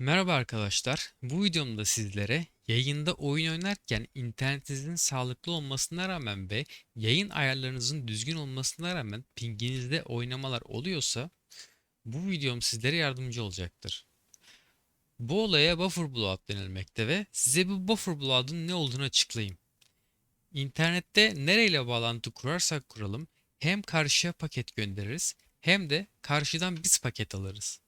Merhaba arkadaşlar. Bu videomda sizlere yayında oyun oynarken internetinizin sağlıklı olmasına rağmen ve yayın ayarlarınızın düzgün olmasına rağmen pinginizde oynamalar oluyorsa bu videom sizlere yardımcı olacaktır. Bu olaya buffer blowout denilmekte ve size bu buffer blowout'un ne olduğunu açıklayayım. İnternette nereyle bağlantı kurarsak kuralım hem karşıya paket göndeririz hem de karşıdan biz paket alırız.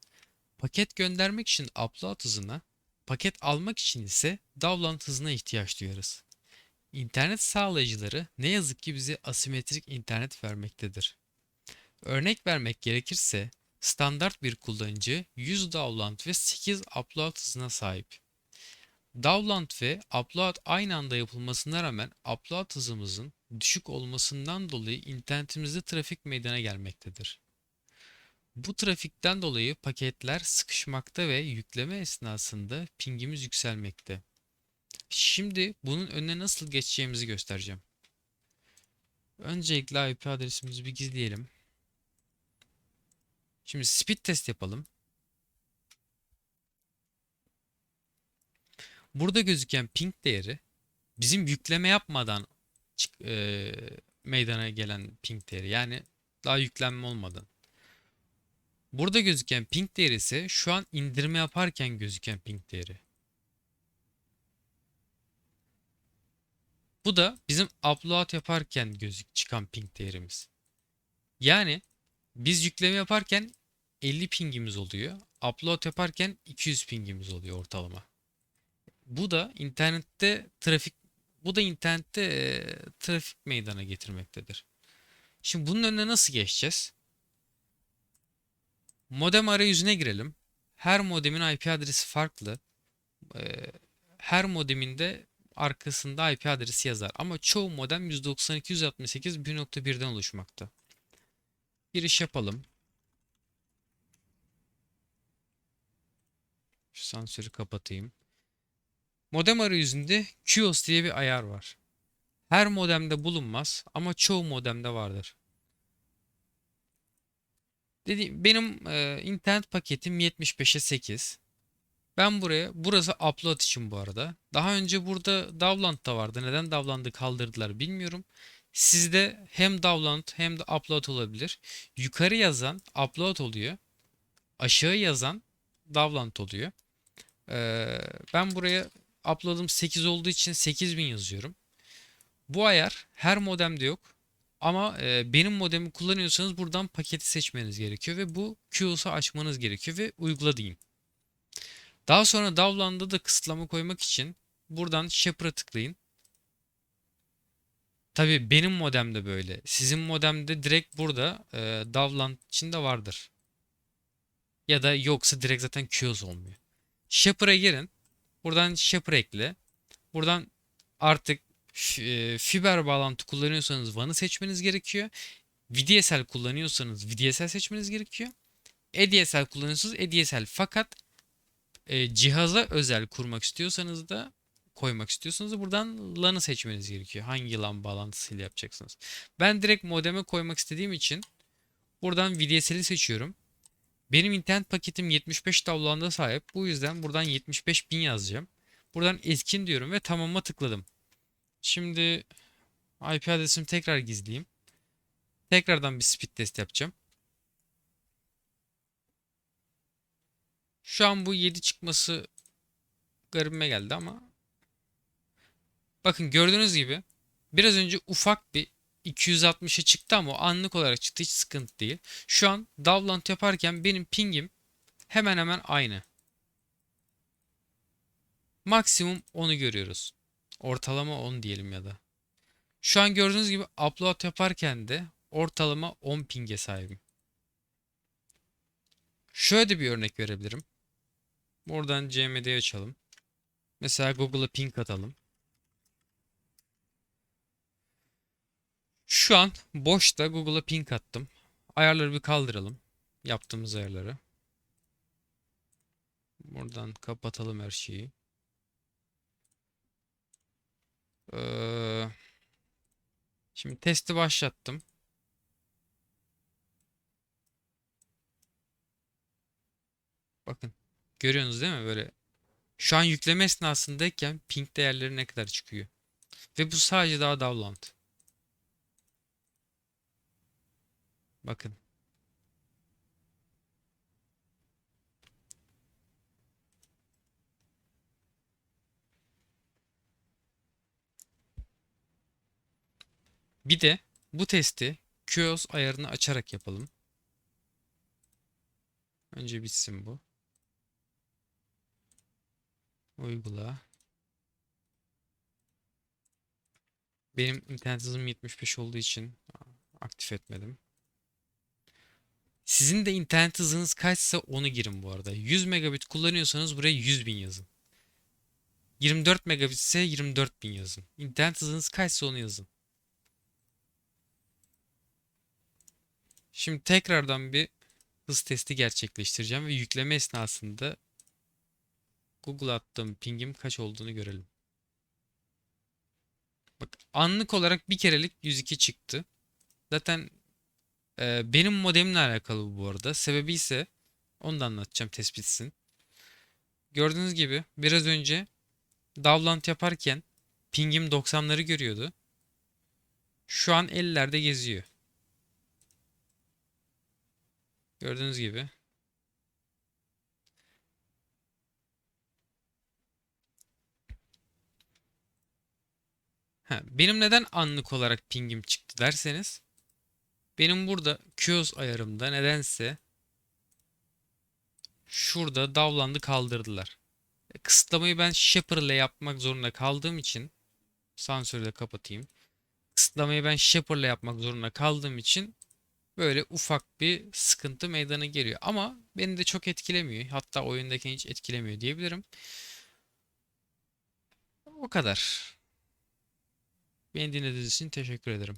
Paket göndermek için upload hızına, paket almak için ise download hızına ihtiyaç duyarız. İnternet sağlayıcıları ne yazık ki bize asimetrik internet vermektedir. Örnek vermek gerekirse standart bir kullanıcı 100 download ve 8 upload hızına sahip. Download ve upload aynı anda yapılmasına rağmen upload hızımızın düşük olmasından dolayı internetimizde trafik meydana gelmektedir. Bu trafikten dolayı paketler sıkışmakta ve yükleme esnasında pingimiz yükselmekte. Şimdi bunun önüne nasıl geçeceğimizi göstereceğim. Öncelikle IP adresimizi bir gizleyelim. Şimdi speed test yapalım. Burada gözüken ping değeri bizim yükleme yapmadan e, meydana gelen ping değeri. Yani daha yüklenme olmadan. Burada gözüken ping değeri ise şu an indirme yaparken gözüken ping değeri. Bu da bizim upload yaparken gözük çıkan ping değerimiz. Yani biz yükleme yaparken 50 pingimiz oluyor. Upload yaparken 200 pingimiz oluyor ortalama. Bu da internette trafik bu da internette e, trafik meydana getirmektedir. Şimdi bunun önüne nasıl geçeceğiz? Modem arayüzüne girelim. Her modemin IP adresi farklı. Ee, her modemin de arkasında IP adresi yazar. Ama çoğu modem 192.168.1.1'den oluşmakta. Giriş yapalım. Şu sansürü kapatayım. Modem arayüzünde QoS diye bir ayar var. Her modemde bulunmaz ama çoğu modemde vardır. Dediğim, benim e, internet paketim 75'e 8. Ben buraya, burası upload için bu arada. Daha önce burada download da vardı. Neden download'ı kaldırdılar bilmiyorum. Sizde hem download hem de upload olabilir. Yukarı yazan upload oluyor. Aşağı yazan download oluyor. Ee, ben buraya upload'ım 8 olduğu için 8000 yazıyorum. Bu ayar her modemde yok. Ama e, benim modemi kullanıyorsanız buradan paketi seçmeniz gerekiyor ve bu QoS'u açmanız gerekiyor ve uygula deyin. Daha sonra Davlan'da da kısıtlama koymak için buradan Shaper'a tıklayın. Tabi benim modemde böyle. Sizin modemde direkt burada e, Davlan için de vardır. Ya da yoksa direkt zaten QoS olmuyor. Shaper'a girin. Buradan Shaper ekle. Buradan artık fiber bağlantı kullanıyorsanız WAN'ı seçmeniz gerekiyor. VDSL kullanıyorsanız VDSL seçmeniz gerekiyor. ADSL kullanıyorsanız ADSL fakat e, cihaza özel kurmak istiyorsanız da koymak istiyorsanız da buradan LAN'ı seçmeniz gerekiyor. Hangi LAN bağlantısıyla yapacaksınız. Ben direkt modeme koymak istediğim için buradan VDSL'i seçiyorum. Benim internet paketim 75 download'a sahip. Bu yüzden buradan 75.000 yazacağım. Buradan etkin diyorum ve tamam'a tıkladım. Şimdi IP adresimi tekrar gizleyeyim. Tekrardan bir speed test yapacağım. Şu an bu 7 çıkması garibime geldi ama bakın gördüğünüz gibi biraz önce ufak bir 260'a çıktı ama o anlık olarak çıktı hiç sıkıntı değil. Şu an download yaparken benim pingim hemen hemen aynı. Maksimum 10'u görüyoruz. Ortalama 10 diyelim ya da. Şu an gördüğünüz gibi upload yaparken de ortalama 10 ping'e sahibim. Şöyle bir örnek verebilirim. Buradan CMD'yi açalım. Mesela Google'a ping atalım. Şu an boşta Google'a ping attım. Ayarları bir kaldıralım. Yaptığımız ayarları. Buradan kapatalım her şeyi. Ee, şimdi testi başlattım. Bakın Görüyorsunuz değil mi böyle? Şu an yükleme esnasındayken ping değerleri ne kadar çıkıyor. Ve bu sadece daha download. Bakın. Bir de bu testi QoS ayarını açarak yapalım. Önce bitsin bu. Uygula. Benim internet hızım 75 olduğu için aktif etmedim. Sizin de internet hızınız kaçsa onu girin bu arada. 100 megabit kullanıyorsanız buraya 100 bin yazın. 24 megabit ise 24 bin yazın. İnternet hızınız kaçsa onu yazın. Şimdi tekrardan bir hız testi gerçekleştireceğim ve yükleme esnasında Google attığım pingim kaç olduğunu görelim. Bak anlık olarak bir kerelik 102 çıktı. Zaten e, benim modemimle alakalı bu arada. Sebebi ise onu da anlatacağım tespitsin. Gördüğünüz gibi biraz önce download yaparken pingim 90'ları görüyordu. Şu an 50'lerde geziyor. Gördüğünüz gibi. Ha, benim neden anlık olarak pingim çıktı derseniz benim burada QoS ayarımda nedense şurada davlandı kaldırdılar. E, Kısıtlamayı ben Shaper ile yapmak zorunda kaldığım için sansürü de kapatayım. Kısıtlamayı ben Shaper ile yapmak zorunda kaldığım için böyle ufak bir sıkıntı meydana geliyor. Ama beni de çok etkilemiyor. Hatta oyundaki hiç etkilemiyor diyebilirim. O kadar. Beni dinlediğiniz için teşekkür ederim.